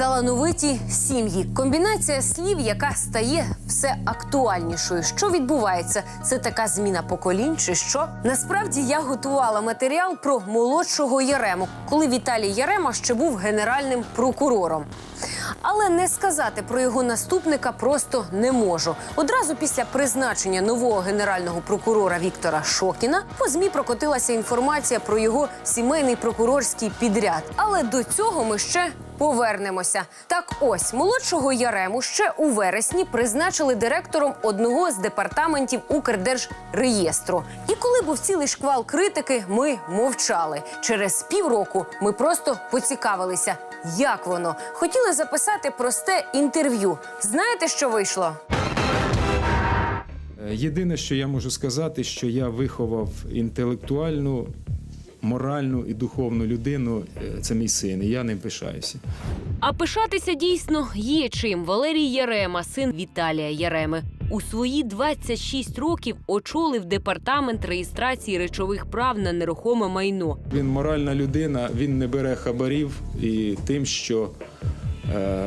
Талановиті сім'ї. Комбінація слів, яка стає все актуальнішою. Що відбувається? Це така зміна поколінь, чи що? Насправді я готувала матеріал про молодшого Ярему, коли Віталій Ярема ще був генеральним прокурором. Але не сказати про його наступника просто не можу. Одразу після призначення нового генерального прокурора Віктора Шокіна по змі прокотилася інформація про його сімейний прокурорський підряд. Але до цього ми ще повернемося. Так ось молодшого Ярему ще у вересні призначили директором одного з департаментів Укрдержреєстру. І коли був цілий шквал критики, ми мовчали. Через півроку ми просто поцікавилися, як воно. Хотіли записати просте інтерв'ю. Знаєте, що вийшло? Е, Єдине, що я можу сказати, що я виховав інтелектуальну, моральну і духовну людину. Е, Це мій син, і я ним пишаюся. А пишатися дійсно є чим. Валерій Ярема, син Віталія Яреми. У свої 26 років очолив департамент реєстрації речових прав на нерухоме майно. Він моральна людина, він не бере хабарів і тим, що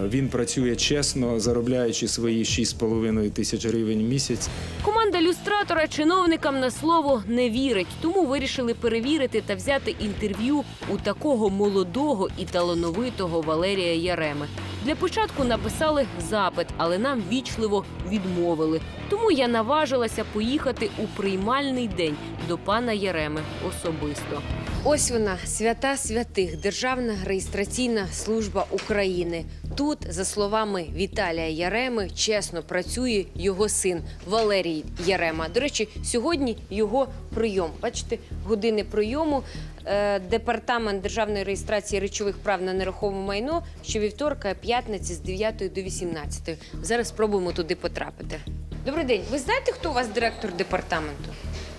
він працює чесно, заробляючи свої 6,5 тисяч гривень в місяць. Команда люстратора чиновникам на слово не вірить, тому вирішили перевірити та взяти інтерв'ю у такого молодого і талановитого Валерія Яреми. Для початку написали запит, але нам вічливо відмовили. Тому я наважилася поїхати у приймальний день до пана Яреми особисто. Ось вона, свята святих, Державна реєстраційна служба України. Тут, за словами Віталія Яреми, чесно працює його син Валерій Ярема. До речі, сьогодні його прийом. Бачите, години прийому. Е, Департамент державної реєстрації речових прав на нерухоме майно щовівторка, п'ятниці з 9 до 18. Зараз спробуємо туди потрапити. Добрий день. Ви знаєте, хто у вас директор департаменту?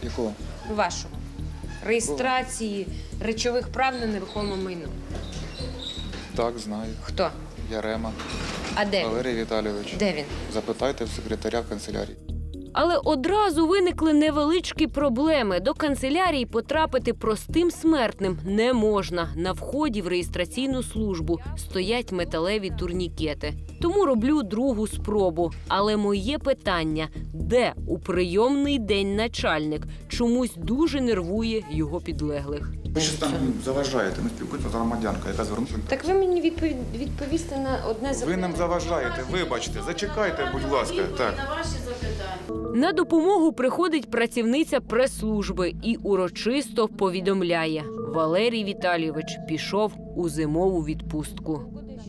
Якого? Вашого реєстрації речових прав на нерухоме майно. Так, знаю. Хто? Ярема. А де? Валерій Віталійович. Де він? Запитайте в секретаря в канцелярії. Але одразу виникли невеличкі проблеми. До канцелярії потрапити простим смертним не можна. На вході в реєстраційну службу стоять металеві турнікети. Тому роблю другу спробу. Але моє питання: де у прийомний день начальник чомусь дуже нервує його підлеглих. Ви що там заважаєте? Ми спілкуємося з громадянкою, яка звернулася. Так ви мені відповісти на одне Ви нам заважаєте, вибачте, зачекайте, будь ласка. Так. На допомогу приходить працівниця прес-служби і урочисто повідомляє: Валерій Віталійович пішов у зимову відпустку.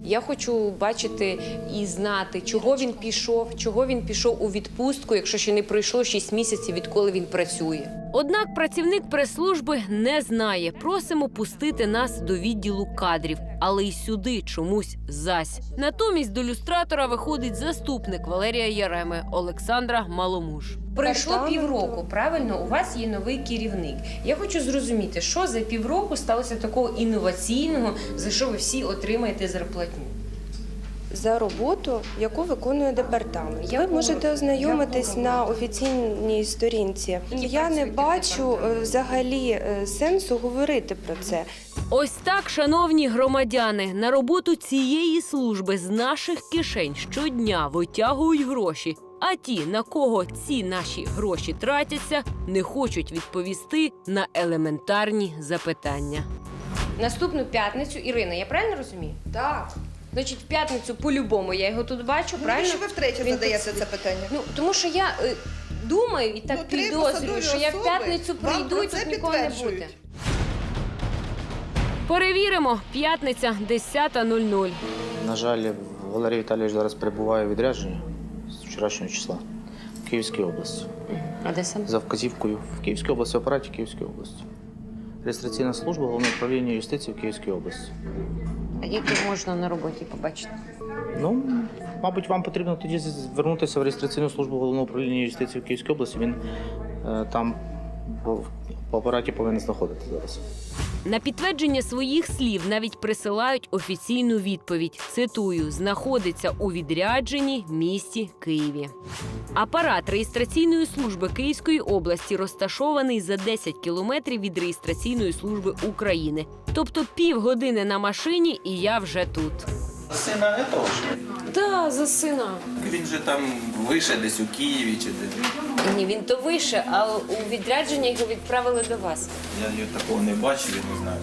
Я хочу бачити і знати, чого він пішов, чого він пішов у відпустку, якщо ще не пройшло 6 місяців, відколи він працює. Однак працівник прес-служби не знає. Просимо пустити нас до відділу кадрів, але й сюди чомусь зась. Натомість до люстратора виходить заступник Валерія Яреми Олександра Маломуш. Пройшло півроку. Правильно, у вас є новий керівник. Я хочу зрозуміти, що за півроку сталося такого інноваційного, за що ви всі отримаєте зарплатню. за роботу, яку виконує департамент. Яку? Ви можете ознайомитись на офіційній сторінці. Які Я не бачу е, взагалі е, сенсу говорити про це. Ось так, шановні громадяни, на роботу цієї служби з наших кишень щодня витягують гроші. А ті, на кого ці наші гроші тратяться, не хочуть відповісти на елементарні запитання. Наступну п'ятницю, Ірина, я правильно розумію? Так. Значить, в п'ятницю по-любому я його тут бачу, Ну, правильно? що ви втретє Він задаєте тут- це питання? Ну тому що я е, думаю і так Ну, три підозрюю, посадові що я в особи п'ятницю вам прийду про і це тут нікого не підтверджують. буде. Перевіримо. П'ятниця 10.00. На жаль, Валерій Віталійович зараз перебуває у відрядженні вчорашнього числа в Київській області. А де сам? За вказівкою в Київській області, в апараті Київської області. Реєстраційна служба Головного управління юстиції в Київській області. А які можна на роботі побачити? Ну, мабуть, вам потрібно тоді звернутися в реєстраційну службу Головного управління юстиції в Київській області. Він е, там по, по апараті повинен знаходитися зараз. На підтвердження своїх слів навіть присилають офіційну відповідь. Цитую: знаходиться у відрядженні місті Києві. Апарат реєстраційної служби Київської області розташований за 10 кілометрів від реєстраційної служби України. Тобто півгодини на машині, і я вже тут. Сина этого ж? Да, за сина. Він же там вище десь у Києві чи де. Ні, він то вище, а у відрядження його відправили до вас. Я його такого не бачив, я не знаю.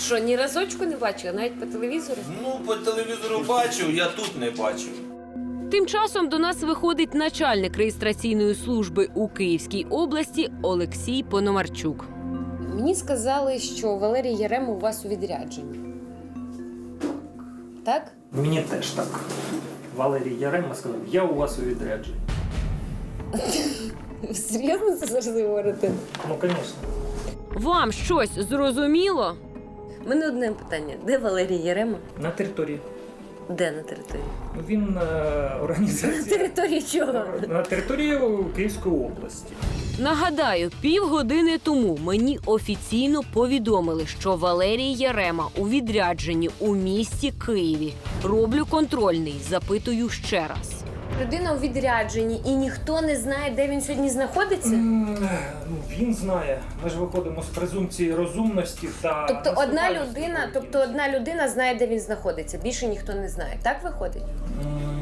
Що, ні разочку не бачила, навіть по телевізору? Ну, по телевізору бачив, я тут не бачив. Тим часом до нас виходить начальник реєстраційної служби у Київській області Олексій Пономарчук. Мені сказали, що Валерій Ярем у вас у відрядженні. Так? Мені теж так. Валерій Ярема сказав, я у вас у відрядженні. Серйозно це завжди говорите? Ну, звісно. Вам щось зрозуміло? У мене одне питання: де Валерій Ярема? На території. Де на території? Ну, Він е, організація. Території чого? На території Київської області. Нагадаю, півгодини тому мені офіційно повідомили, що Валерій Ярема у відрядженні у місті Києві. Роблю контрольний, запитую ще раз. Людина у відрядженні і ніхто не знає, де він сьогодні знаходиться. М, Ну, він знає. Ми ж виходимо з презумпції розумності та. Тобто одна людина, тобто одна людина знає, де він знаходиться. Більше ніхто не знає. Так виходить? М,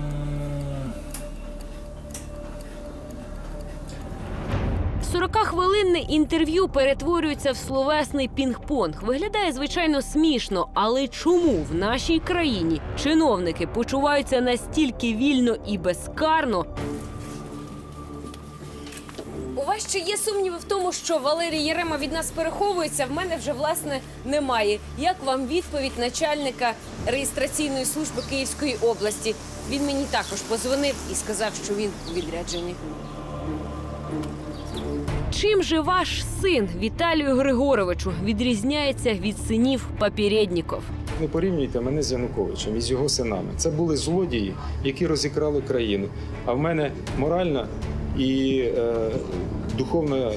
40-хвилинне інтерв'ю перетворюється в словесний пінг-понг. Виглядає звичайно смішно, але чому в нашій країні чиновники почуваються настільки вільно і безкарно? У вас ще є сумніви в тому, що Валерій Єрема від нас переховується? В мене вже власне немає. Як вам відповідь начальника реєстраційної служби Київської області? Він мені також позвонив і сказав, що він у відрядженні. Чим же ваш син Віталію Григоровичу відрізняється від синів попередників? Не порівнюйте мене з Януковичем і з його синами. Це були злодії, які розікрали країну. А в мене моральна і е, духовна,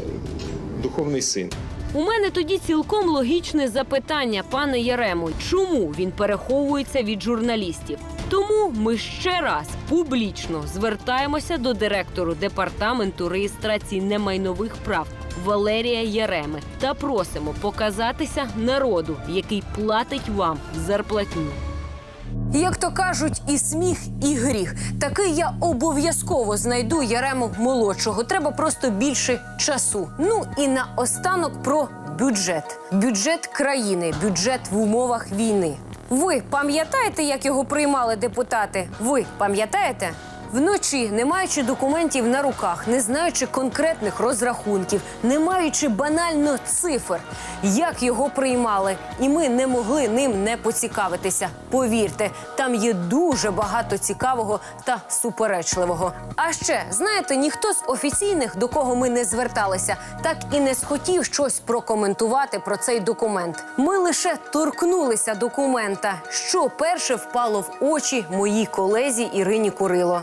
духовний син. У мене тоді цілком логічне запитання, пане Ярему, чому він переховується від журналістів? Тому ми ще раз публічно звертаємося до директору департаменту реєстрації немайнових прав Валерія Яреми та просимо показатися народу, який платить вам зарплатню. Як то кажуть, і сміх, і гріх. Такий я обов'язково знайду Ярему молодшого. Треба просто більше часу. Ну і наостанок про бюджет. Бюджет країни, бюджет в умовах війни. Ви пам'ятаєте, як його приймали депутати? Ви пам'ятаєте? Вночі, не маючи документів на руках, не знаючи конкретних розрахунків, не маючи банально цифр, як його приймали, і ми не могли ним не поцікавитися. Повірте, там є дуже багато цікавого та суперечливого. А ще знаєте, ніхто з офіційних, до кого ми не зверталися, так і не схотів щось прокоментувати про цей документ. Ми лише торкнулися документа, що перше впало в очі моїй колезі Ірині Курило.